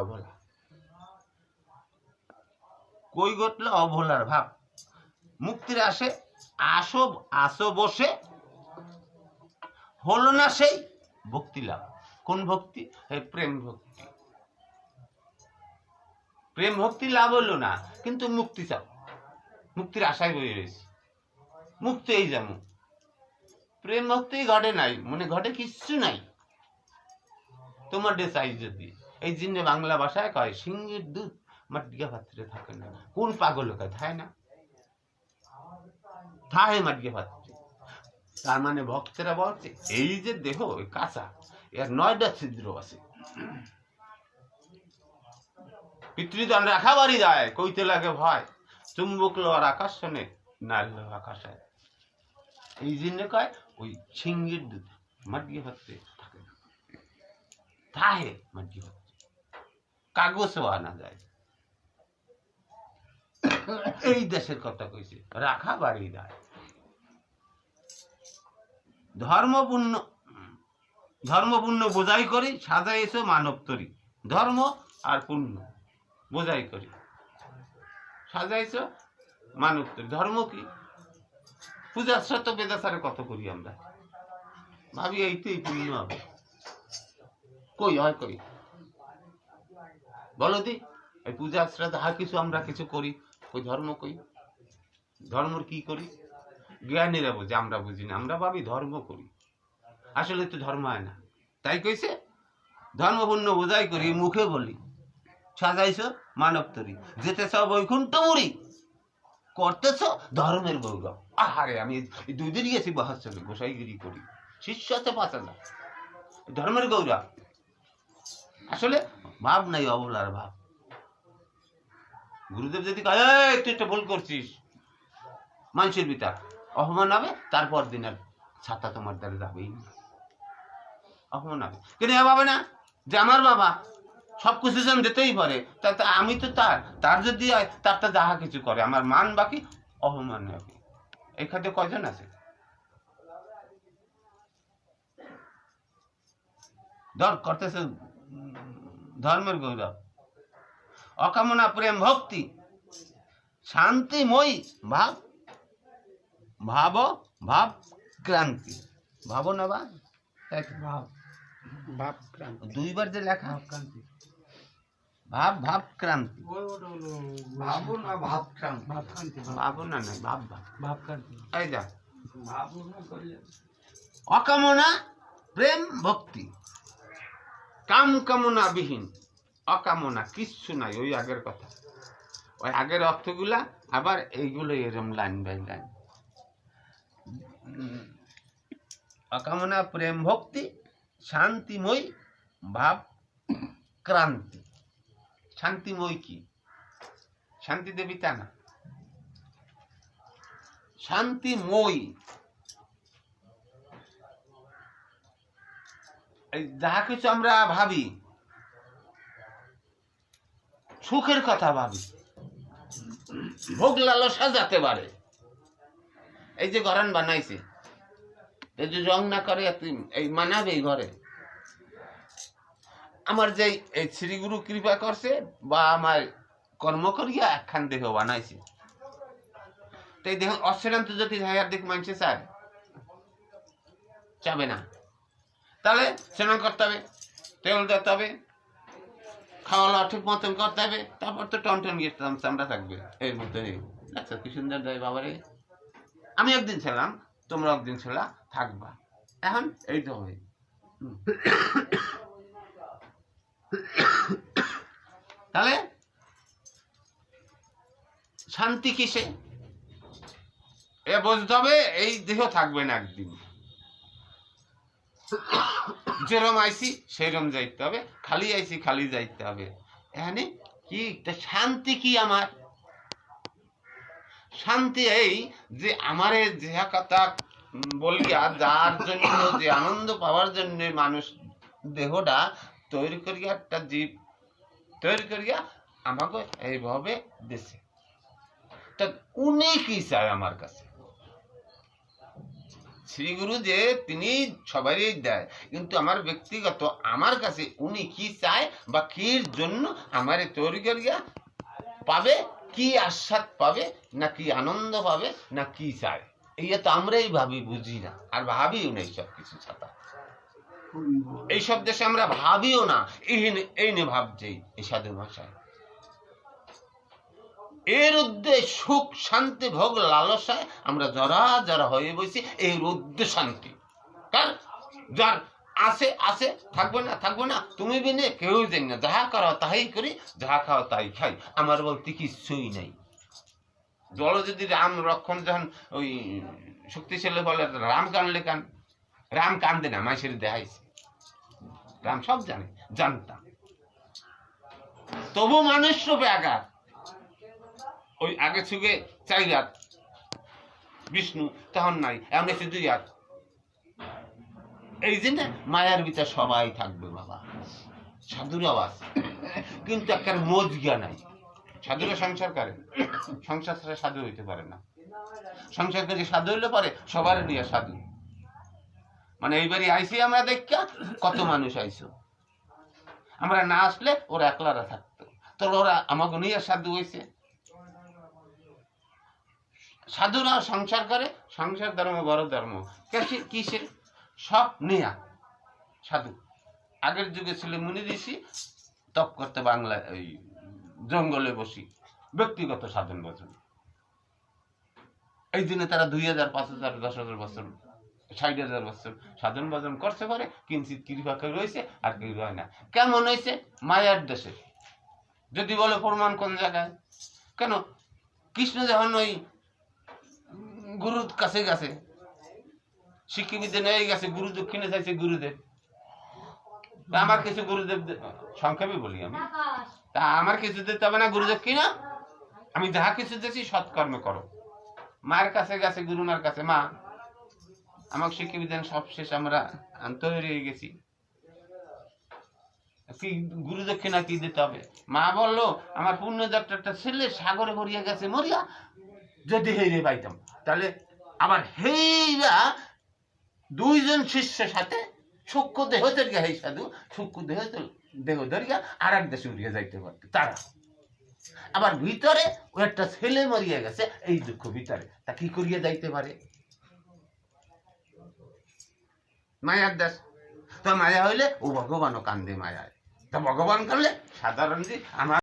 অবলা। কই গটলে অবলার ভাব? মুক্তির আসে আসো আসো বসে হলো না সেই ভক্তি লাভ। কোন ভক্তি? প্রেম ভক্তি। প্রেম ভক্তি লাভ হলো না, কিন্তু মুক্তি চাও। মুক্তির আশায় বয়ে রয়েছে। মুক্তি এই যেমন প্রেম ভক্তি ঘটে নাই, মনে ঘটে কিচ্ছু নাই। তোমার ডে চাই যদি এই জন্য বাংলা ভাষায় কয়, সিংহের দুধ মাটিকা পাত্রে থাকে না। কোন পাগল কয় থায় না? থায় মাটিকা পাত্রে। তার মানে ভক্তেরা বলছে, এই যে দেহ কাঁচা, এর নয়টা ছিদ্র আছে। পিতৃদণ্ড রাখা বাড়ি যায়, কইতে লাগে ভয়। চুম্বক লোয়ার আকাশ শোনে, নাল আকাশায় এই জন্য কয়, ওই সিংহের দুধ মাটিকে পাত্রে থাকে না। থাহে মাটি পাত্রে। কাগজও আনা যায়। এই দেশের কথা কইছে, রাখা বাড়ি দেয় ধর্মপূর্ণ ধর্মপূর্ণ বোঝাই করি, সাজাইছো মানব তরি। ধর্ম আর পুণ্য বোঝাই করি। সাজাইছো মানব তরি। ধর্ম কি? পূজার শ্রত বেদাসারে কত করি আমরা? ভাবি এইতেই পুণ্য হবে। কই হয় কই? বলো দি এই পূজা শ্রদ্ধা আর কিছু আমরা কিছু করি। ওই ধর্ম কই? ধর্মর কি করি? জ্ঞানীরা বুঝে, আমরা বুঝি না, আমরা ভাবি ধর্ম করি। আসলে তো ধর্ম হয় না। তাই কইছে, ধর্মপূর্ণ বোঝাই করি, মুখে বলি। সাজাইছ মানব তরি, যেতেছ বৈকুণ্ঠ মুড়ি, করতেছ ধর্মের গৌরব আহারে, আমি দুদিন গেছি বাহার গোসাইগিরি করি। শিষ্য আছে পাঁচ হাজার। ধর্মের গৌরব। আসলে ভাব নাই অবলার ভাব। গুরুদেব যদি তুই একটা ভুল করছিস। মানুষের বিতার অপমান হবে, তারপর দিন আর ছাতা তোমার দ্বারা যাবেই অপমান হবে। কিন্তু এ না, যে আমার বাবা সব কিছু যেন দিতেই পারে, তা আমি তো তার তার যদি তারটা যাহা কিছু করে, আমার মান বাকি, অপমান হবে। এই খাদ্য কয়জন আছে? ধর, করতেছে ধর্মের গৌরব। অকামনা প্রেম ভক্তি শান্তিময়ী ভাব ভাব ভাব ক্রান্তি। ভাব না বা তো? ভাব। ভাব ক্রান্তি। দুইবার যে লেখা। ভাব ক্রান্তি। ভাব ভাব ক্রান্তি। ওই ভাবো না ভাব ক্রান্ত। ভাব ক্রান্তি ভাব। ভাব না ভাব ভাব। ভাব ক্রান্তি। এই যা। ভাবো না করলে অকামনা প্রেম ভক্তি। কাম কামনা বিহীন, অকামনা, কিচ্ছু নাই, ওই আগের কথা। ওই আগের অর্থগুলা আবার এইগুলো এরম লাইন বাই লাইন। অকামনা, প্রেম, ভক্তি, শান্তিময় ভাব, ক্রান্তি। শান্তিময় কি? শান্তি দেবী তা না। শান্তিময় যাহা কিছু আমরা ভাবি, সুখের কথা ভাবি, ভোগ লালসা যাতে পারে এই যে গরান বানাইছে, এই যে রং না করে এই মানাবে এই ঘরে। আমার যে এই শ্রীগুরু কৃপা করছে বা আমার কর্ম করিয়া একখান দেহ বানাইছে। তো এই দেহ অশ্রান্ত যদি হায়ার দিক মানছে স্যার। চাবে না। তাহলে স্নান করতে হবে, তেল দিতে হবে খাওয়া দাওয়া ঠিক মতন করতে হবে, তারপর তো টন টন গিয়ে চামড়া থাকবে। এর মধ্যে আচ্ছা কি সুন্দর দেয় বাবারে। আমি একদিন ছিলাম, তোমরা একদিন ছিলা, থাকবা। এখন এই তো হবে তাহলে শান্তি কিসে? এ বুঝতে হবে, এই দেহ থাকবে না একদিন। যেরম আইছি সেরম যাইতে হবে। খালি আইছি, খালি যাইতে হবে। এখানে কি শান্তি কি আমার? শান্তি এই যে আমারে যে কথা বলিয়া, যার জন্য, যে আনন্দ পাওয়ার জন্য মানুষ দেহটা তৈরি করিয়া একটা জীব তৈরি করিয়া আমাকে এইভাবে দেশে তা উনি কি চায় আমার কাছে? শ্রীগুরু যে তিনি সবারই দেয়। কিন্তু আমার ব্যক্তিগত আমার কাছে উনি কি চায় বা কির জন্য আমারে তৈরি করিয়া পাবে কি আস্বাদ পাবে না কি আনন্দ পাবে না কি চায়? এইটা তো আমরাই ভাবি বুঝি না। আর ভাবিও না এইসব কিছু ছাতা এইসব দেশে আমরা ভাবিও না। এই নে- এই নে এই সাধু ভাষায় এর উদ্দেশ্য সুখ, শান্তি, ভোগ, লালসায় আমরা জরা জরা হয়ে বসি, এর উদ্দেশ্য শান্তি। কার? যার আছে আছে, থাকবে না থাকবে না, তুমি বিনে কেউ জানি না। যাহা করো তাহাই করি, যাহা খাও তাই খাই। আমার বলতে কিছুই নাই। জল যদি রাম রক্ষণ যখন ওই শক্তিশালী বলে, রাম কানলে কান, রাম কান্দে না, মাইসের দেখাইছে রাম সব জানে, জানতাম। তবু মানুষ রূপে আঘাত। ওই আগে ছুগে চাই রাত বিষ্ণু, তখন নাই এমন এসে দুই হাত এই জন্য মায়ার বিচার সবাই থাকবে, বাবা। সাধুরাও আছে কিন্তু একটা মজগিয়া নাই। সাধুরা সংসার করে। সংসার ছাড়া সাধু হইতে পারে না। সংসার থেকে সাধু হইলে পারে সবার নিয়ে সাধু। মানে এইবারই আইসি আমরা দেখা কত মানুষ আইসো আমরা না আসলে ওরা একলারা থাকতো। তো ওরা আমাকে নিয়ে সাধু হয়েছে সাধুরা সংসার করে, সংসার ধর্ম, বড় ধর্ম। কেসে- সব নেয়া। সাধু। আগের যুগে ছিল মুনি ঋষি তপ করতে বাংলা ওই জঙ্গলে বসি। ব্যক্তিগত সাধন বচন। এই দিনে তারা দুই হাজার, পাঁচ হাজার, দশ হাজার বছর, ষাট হাজার বছর সাধন ভজন করতে পারে কিঞ্চিত কৃপা রয়েছে, আর কেউ হয় না। কেমন হয়েছে? মায়ার দেশে। যদি বলে প্রমাণ কোন জায়গায়? কেন? কৃষ্ণ যখন ওই গুরুর কাছে গেছে। শিক্ষিবিদে নিয়ে গেছে, গুরু দক্ষিণে চাইছে গুরুদেব। আমার কিছু গুরুদেব সংক্ষেপে বলি আমি। তা আমার কিছু দিতে হবে না, গুরু দক্ষিণা। আমি যাহা কিছু দিয়েছি, সৎকর্মে করো। মায়ের কাছে গেছে গুরুমার কাছে। মা, আমাকে শিক্ষাবিধান সব শেষ আমরা আন্ত হয়ে গেছি। কি গুরু দক্ষিণা কি দিতে হবে? মা বলল, আমার পুণ্যযাত্রাটা ছেলে সাগরে ভরিয়া গেছে, মরিয়া। যদি হেরে পাইতাম তাহলে আবার হেইরা দুইজন শিষ্যের সাথে সূক্ষ্ম দেহ তরিয়া হেই সাধু, সূক্ষ্ম দেহ দেহ ধরিয়া আর এক দেশে উড়িয়া যাইতে পারত। তারা। আবার ভিতরে ও একটা ছেলে মরিয়া গেছে, এই দুঃখ ভিতরে। তা কি করিয়া যাইতে পারে? মায়ার দাস তো মায়া হইলে ও ভগবানও কান্দে মায়ায়। তা ভগবান কান্দলে সাধারণ আমার